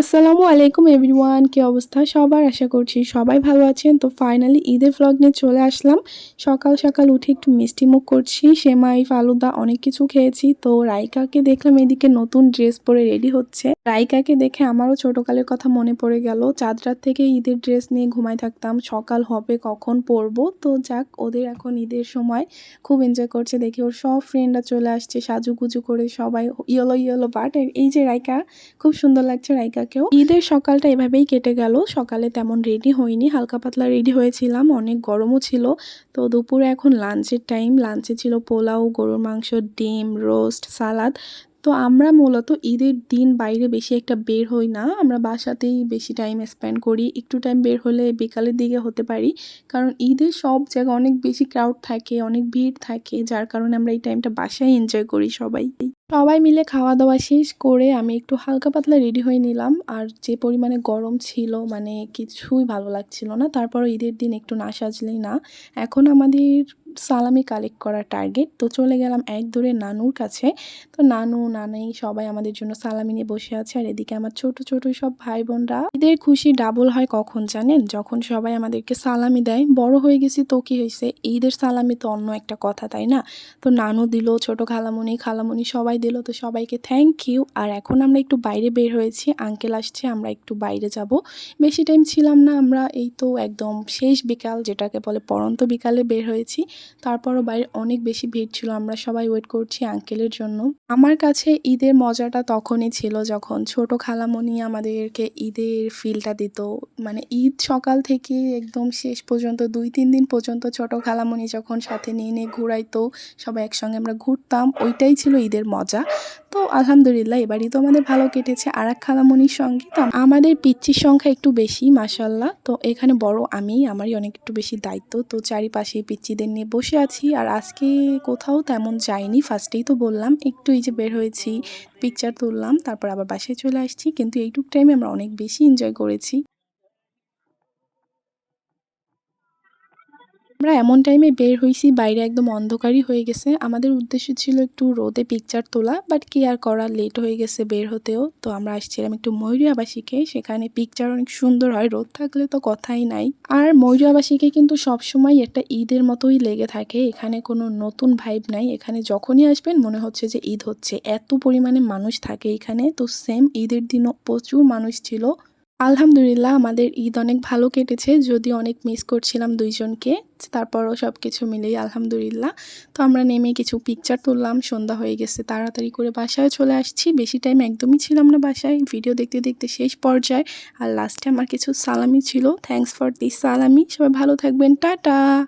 আসসালামু আলাইকুম এভরিওয়ান, কি অবস্থা সবার? আশা করছি সবাই ভালো আছেন। তো ফাইনালি ঈদের ভ্লগ নিয়ে চলে আসলাম। সকাল সকাল উঠে একটু মিষ্টি মুখ করছি, সেমাই, ফালুদা অনেক কিছু খেয়েছি। তো রাইকাকে দেখলাম এদিকে নতুন ড্রেস পরে রেডি হচ্ছে। রাইকাকে দেখে আমারও ছোটকালের কথা মনে পড়ে গেল। চাঁদ রাত থেকে ঈদের ড্রেস নিয়ে ঘুমাই থাকতাম। সকাল হবে, কখন পরবো? তো যাক, ওদের এখন ঈদের সময়। খুব এনজয় করছে দেখে ওর সব ফ্রেন্ডরা চলে আসছে, সাজুগুজু করে সবাই ইয়েলো ইয়েলো বাট এই যে রাইকা, খুব সুন্দর লাগছে রাইকাকেও ঈদের সকালটা এভাবেই কেটে গেল। সকালে তেমন রেডি হয়নি হালকা পাতলা রেডি হয়েছিলাম। অনেক গরমও ছিল। তো দুপুরে এখন লাঞ্চের টাইম লাঞ্চে ছিল পোলাও, গরুর মাংস, ডিম রোস্ট সালাদ তো আমরা মূলত ঈদের দিন বাইরে বেশি একটা বের হই না। আমরা বাসাতেই বেশি টাইম স্পেন্ড করি। একটু টাইম বের হলে বিকালের দিকে হতে পারি। কারণ ঈদের সব জায়গায় অনেক বেশি ক্রাউড থাকে, অনেক ভিড় থাকে, যার কারণে আমরা এই টাইমটা বাসায় এনজয় করি সবাই। সবাই মিলে খাওয়া দাওয়া শেষ করে আমি একটু হালকা পাতলা রেডি হয়ে নিলাম। আর যে পরিমাণে গরম ছিল মানে কিছুই ভালো লাগছিল না। তারপর ঈদের দিন একটু না সাজলেই না। এখন আমাদের সালামি কালেক্ট করার টার্গেট তো চলে গেলাম এক দূরে নানুর কাছে। তো নানু নানাই সবাই আমাদের জন্য সালামি নিয়ে বসে আছে। আর এদিকে আমার ছোট ছোট সব ভাই বোনরা ঈদের খুশি ডাবল হয় কখন জানেন? যখন সবাই আমাদেরকে সালামি দেয়, বড় হয়ে গেছি তো কি হয়েছে? ঈদের সালামি তো অন্য একটা কথা, তাই না? তো নানু দিল, ছোট খালামণি খালামণি সবাই দিল। তো সবাইকে থ্যাংক ইউ আর এখন আমরা একটু বাইরে বের হয়েছি। আঙ্কেল আসছে, আমরা একটু বাইরে যাব। বেশি টাইম ছিলাম না আমরা। এই তো একদম শেষ বিকাল, যেটাকে বলে পরন্ত বিকালে বের হয়েছি। তারপরও বাইরে অনেক বেশি ভিড় ছিল, আমরা সবাই ওয়েট করছি আঙ্কেলের জন্য। আমার কাছে ঈদের মজাটা তখনই ছিল যখন ছোট খালামণি আমাদেরকে ঈদের ফিলটা দিত। মানে ঈদ সকাল থেকে একদম শেষ পর্যন্ত, দুই, তিন দিন পর্যন্ত ছোট খালামণি যখন সাথে নিয়ে নিয়ে ঘুরাইতো, সবাই একসঙ্গে আমরা ঘুরতাম, ওইটাই ছিল ঈদের মজা। তো আলহামদুলিল্লাহ, এবারই তো আমাদের ভালো কেটেছে আর এক খালামণির সঙ্গে। তো আমাদের পিচ্চির সংখ্যা একটু বেশি মাসাল্লাহ তো এখানে বড় আমি আমারই অনেক একটু বেশি দায়িত্ব। তো চারিপাশে পিচ্চিদের নিয়ে বসে আছি, আর আজকে কোথাও তেমন যাইনি। ফার্স্টেই তো বললাম, একটু এই যে বের হয়েছি পিকচার তুললাম, তারপর আবার বাসায় চলে আসছি। কিন্তু এইটুক টাইমে আমরা অনেক বেশি এনজয় করেছি। আমরা এমন টাইমে বের হয়েছি বাইরে একদম অন্ধকারই হয়ে গেছে। আমাদের উদ্দেশ্য ছিল একটু রোদে পিকচার তোলা বাট কি আর করা লেট হয়ে গেছে বের হতেও। তো আমরা আসছিলাম একটু ময়ূরী আবাসিকে সেখানে পিকচার অনেক সুন্দর হয়, রোদ থাকলে তো কথাই নাই। আর ময়ূরী আবাসিকে কিন্তু সবসময় একটা ঈদের মতোই লেগে থাকে, এখানে কোনো নতুন ভাইব নাই। এখানে যখনই আসবেন, মনে হচ্ছে যে ঈদ হচ্ছে। এত পরিমাণে মানুষ থাকে এখানে, তো সেম ঈদের দিনও প্রচুর মানুষ ছিল। আলহামদুলিল্লাহ, আমাদের ঈদ অনেক ভালো কেটেছে যদি অনেক মিস করছিলাম দুইজনকে, তারপরও সব কিছু মিলেই আলহামদুলিল্লাহ। তো আমরা নেমে কিছু পিকচার তুললাম, সন্ধ্যা হয়ে গেছে, তাড়াতাড়ি করে বাসায় চলে আসছি, বেশি টাইম একদমই ছিলাম না বাসায় ভিডিও দেখতে দেখতে শেষ পর্যায়ে, আর লাস্টে আমার কিছু সালামি ছিল থ্যাংকস ফর দিস সালামি, সবাই ভালো থাকবেন, টাটা!